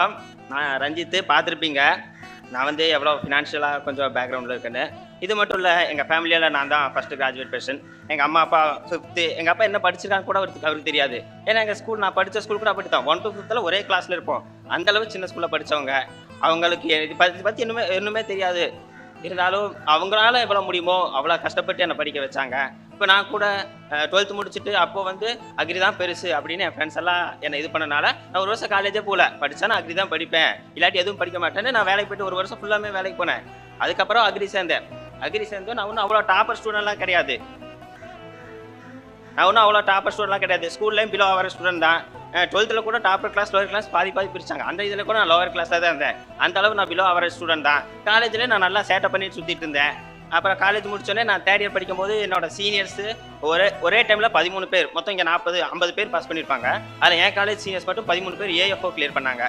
நான் ரஞ்சித்து பார்த்துருப்பீங்க. நான் வந்து எவ்வளோ ஃபினான்ஷியலாக கொஞ்சம் பேக்ரவுண்டில் இருக்கேன்னு. இது மட்டும் இல்லை எங்கள் ஃபேமிலியில் நான் தான் ஃபஸ்ட்டு கிராஜுவேட் பர்சன் எங்கள் அம்மா அப்பா ஃபிஃப்த்து எங்கள் அப்பா என்ன படிச்சிருக்காங்க கூட அவருக்கு அவருக்கு தெரியாது. ஏன்னா எங்கள் ஸ்கூல் நான் படித்த ஸ்கூல் கூட அப்படி தான் ஒன் டு ஃபிஃப்த்தில் ஒரே கிளாஸில் இருப்போம். அந்த அளவு சின்ன ஸ்கூலில் படித்தவங்க அவங்களுக்கு இது பற்றி பற்றி இன்னுமே இன்னுமே தெரியாது. இருந்தாலும் அவங்களால எவ்வளோ முடியுமோ அவ்வளோ கஷ்டப்பட்டு என்னை படிக்க வச்சாங்க. இப்போ நான் கூட டுவெல்த்து முடிச்சுட்டு அப்போ வந்து அக்ரி தான் பெருசு அப்படின்னு என் ஃப்ரெண்ட்ஸ் எல்லாம் என்னை இது பண்ணனால நான் ஒரு வருஷம் காலேஜே போகல. படித்தா நான் அக்ரி தான் படிப்பேன். இல்லாட்டி எதுவும் படிக்க மாட்டேன்னு நான் வேலைக்கு போயிட்டு ஒரு வருஷம் ஃபுல்லாமே வேலைக்கு போனேன். அதுக்கப்புறம் அக்ரி சேர்ந்தேன். அக்ரி சேர்ந்தோம். நான் ஒன்றும் அவ்வளோ டாப்பர் ஸ்டூடெண்ட்லாம் கிடையாது. நான் ஒன்றும் அவ்வளோ டாப்பர் ஸ்டூடெண்ட்லாம் கிடையாது. ஸ்கூல்லேயும் பிலோ ஆகிற ஸ்டூடெண்ட் தான். டுவெல்த்தில் கூட டாப்பர் கிளாஸ் லோவர் கிளாஸ் பாதி பாதி பிரிச்சாங்க. அந்த இதில் கூட நான் லோவர் கிளாஸில் தான் இருந்தேன். அந்த அளவு நான் பிலோ அவரேஜ் ஸ்டூடெண்ட் தான். காலேஜில் நான் நல்லா சேட்டை பண்ணி சுற்றிட்டு இருந்தேன். அப்புறம் காலேஜ் முடிச்சோடனே நான் தேர்ட் இயர் படிக்கும்போது என்னோட சீனியர்ஸு ஒரே ஒரே டைமில் பதிமூணு பேர். மொத்தம் இங்கே நாற்பது ஐம்பது பேர் பாஸ் பண்ணியிருப்பாங்க அதில் என் காலேஜ் சீனியர்ஸ் மட்டும் பதிமூணு பேர் ஏஎஃப்ஓ கிளியர் பண்ணாங்க.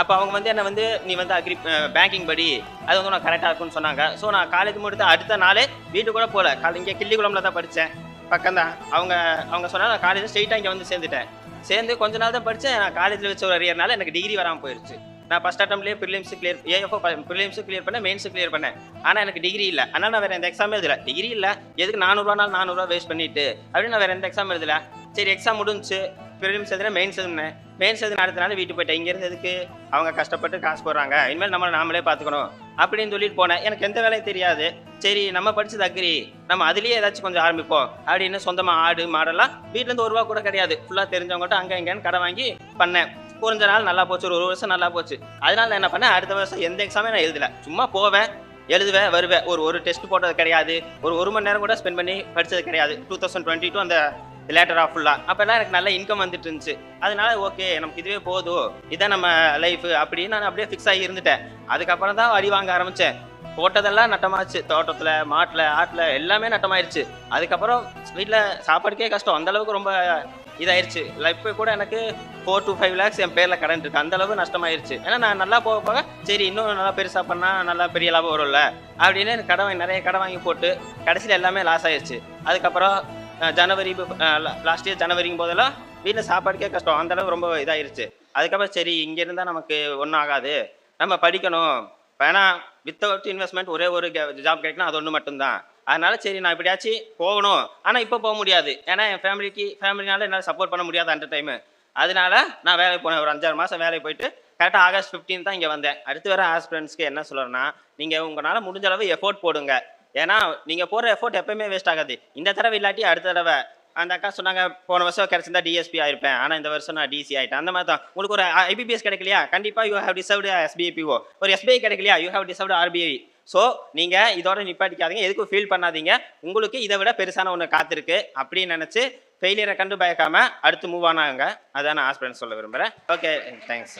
அப்போ அவங்க வந்து என்னை வந்து நீ வந்து அக்ரி பேங்கிங் படி. அது வந்து நான் கரெக்டாக இருக்கும்னு சொன்னாங்க. ஸோ நான் காலேஜ் முடித்து அடுத்த நாளே வீட்டு கூட போகல காலை இங்கே கிள்ளிக்குளம்ல தான் படித்தேன் பக்கம் தான் அவங்க அவங்க சொன்னால் நான் காலேஜ் ஸ்ட்ரெயிட்டாக இங்கே வந்து சேர்ந்துட்டேன். சேர்ந்து கொஞ்ச நாள் தான் படித்தேன் நான் காலேஜில் வச்ச ஒரு அரியர்னால எனக்கு டிகிரி வராமல் போயிடுச்சு நான் first அட்டம்லேயே prelims clear AFO prelims clear பண்ணேன் மெயின்ஸு கிளியர் பண்ணேன். ஆனால் எனக்கு டிகிரி இல்லை. ஆனால் நான் வேறு எந்த எக்ஸாம் எழுதல. டிகிரி இல்லை. எதுக்கு நானூறுவா நானூறுரூவா நானூறுவா வேஸ்ட் பண்ணிட்டு அப்படின்னு நான் வேறு எந்த எக்ஸாம் எழுதல. சரி எக்ஸாம் முடிஞ்சுச்சு. ப்ரிலிம்ஸ் எழுதுனா மெயின்ஸ் எழுதுனேன். மெயின்ஸ் எழுதுன அடுத்த நாள் வீட்டுக்கு போயிட்டேன். இங்கேருந்து எதுக்கு? அவங்க கஷ்டப்பட்டு காசு போடுறாங்க. இனிமேல் நம்ம நாமளே பார்த்துக்கணும். அப்படின்னு சொல்லிட்டு போனேன். எனக்கு எந்த வேலையும் தெரியாது. சரி நம்ம படிச்சது அக்ரி. நம்ம அதுலேயே ஏதாச்சும் கொஞ்சம் ஆரம்பிப்போம். அப்படின்னு சொந்தமாக ஆடு மாடெல்லாம் வீட்டிலேருந்து ஒரு ரூபா கூட கிடையாது. ஃபுல்லாக தெரிஞ்சவங்ககிட்ட அங்கே இங்கேன்னு கடை வாங்கி பண்ணேன். கொஞ்ச நாள் நல்லா போச்சு ஒரு ஒரு வருஷம் நல்லா போச்சு. அதனால நான் என்ன பண்ணேன் அடுத்த வருஷம் எந்த எக்ஸாமே நான் எழுதல. சும்மா போவேன் எழுதுவேன் வருவேன். ஒரு ஒரு டெஸ்ட் போட்டது கிடையாது. ஒரு ஒரு மணி நேரம் கூட ஸ்பெண்ட் பண்ணி படிச்சது கிடையாது. டூ தௌசண்ட் டுவெண்ட்டி டூ அந்த லேட்டர் ஆஃப் ஃபுல்லாக அப்போல்லாம் எனக்கு நல்ல இன்கம் வந்துட்டு இருந்துச்சு. அதனால ஓகே நமக்கு இதுவே போதும். இதான் நம்ம லைஃப் அப்படின்னு நான் அப்படியே ஃபிக்ஸ் ஆகி இருந்துட்டேன். அதுக்கப்புறம் தான் அடி வாங்க ஆரம்பித்தேன் போட்டதெல்லாம் நட்டமாச்சு. தோட்டத்தில் மாட்டில் ஆட்டில் எல்லாமே நட்டமாயிருச்சு. அதுக்கப்புறம் வீட்டில் சாப்பாடுக்கே கஷ்டம். அந்தளவுக்கு ரொம்ப இதாயிருச்சு. இப்போ கூட எனக்கு ஃபோர் டு ஃபைவ் லேக்ஸ் என் பேரில் கடன் இருக்கு. அந்தளவு நஷ்டமாயிருச்சு. ஏன்னா நான் நல்லா போக போக சரி இன்னும் நல்லா பெருசாக பண்ணால் நல்லா பெரிய லாபம் வரும்ல அப்படின்னு கடன் வாங்கி நிறைய கடன் வாங்கி போட்டு கடைசியில் எல்லாமே லாஸ் ஆயிடுச்சு அதுக்கப்புறம் ஜனவரி லாஸ்ட் இயர் ஜனவரிங்கும் போதெல்லாம் வீட்டில் சாப்பாடுக்கே கஷ்டம். அந்த ரொம்ப இதாயிருச்சு. அதுக்கப்புறம் சரி இங்கே இருந்தால் நமக்கு ஒன்றும் ஆகாது. நம்ம படிக்கணும். ஏன்னா வித்தவுட் இன்வெஸ்ட்மெண்ட் ஒரே ஒரு ஜாப் கிடைக்கணும் அது ஒன்று மட்டும்தான். அதனால சரி நான் இப்படியாச்சும் போகணும். ஆனால் இப்போ போக முடியாது. ஏன்னா என் ஃபேமிலிக்கு ஃபேமிலினால என்னால் சப்போர்ட் பண்ண முடியாது அந்த டைமு அதனால நான் வேலைக்கு போனேன். ஒரு அஞ்சாறு மாதம் வேலைக்கு போயிட்டு கரெக்டாக ஆகஸ்ட் 15 தான் இங்கே வந்தேன். அடுத்து வர ஆஸ்பிரண்ட்ஸ்க்கு என்ன சொல்கிறேன்னா நீங்கள் உங்களால் முடிஞ்ச அளவு எஃபோர்ட் போடுங்க. ஏன்னா நீங்கள் போடுற எஃபோர்ட் எப்பயுமே வேஸ்ட் ஆகாது. இந்த தடவை இல்லாட்டி அடுத்த தடவை. அந்த அக்கா சொன்னாங்க போன வருஷம் கிடைச்சிருந்தா டிஎஸ்பி ஆயிருப்பேன். ஆனால் இந்த வருஷம் நான் டிசி ஆயிட்டேன். அந்த மாதிரி தான் உங்களுக்கு ஒரு ஐபிபிஎஸ் கிடைக்கலையா? கண்டிப்பாக you have deserved SBI PO ஒரு எஸ்பிஐ கிடைக்கலையா? You have deserved RBI so நீங்கள் இதோட நிப்பாட்டிக்காதீங்க. எதுக்கும் ஃபீல் பண்ணாதீங்க. உங்களுக்கு இதை விட பெருசான ஒன்று காத்திருக்கு. அப்படின்னு நினச்சி ஃபெயிலியரை கண்டு பயக்காமல் அடுத்து மூவ் ஆனாங்க அதான் நான் ஆஸ்பிரண்ட் சொல்ல விரும்புகிறேன் ஓகே தேங்க்ஸ்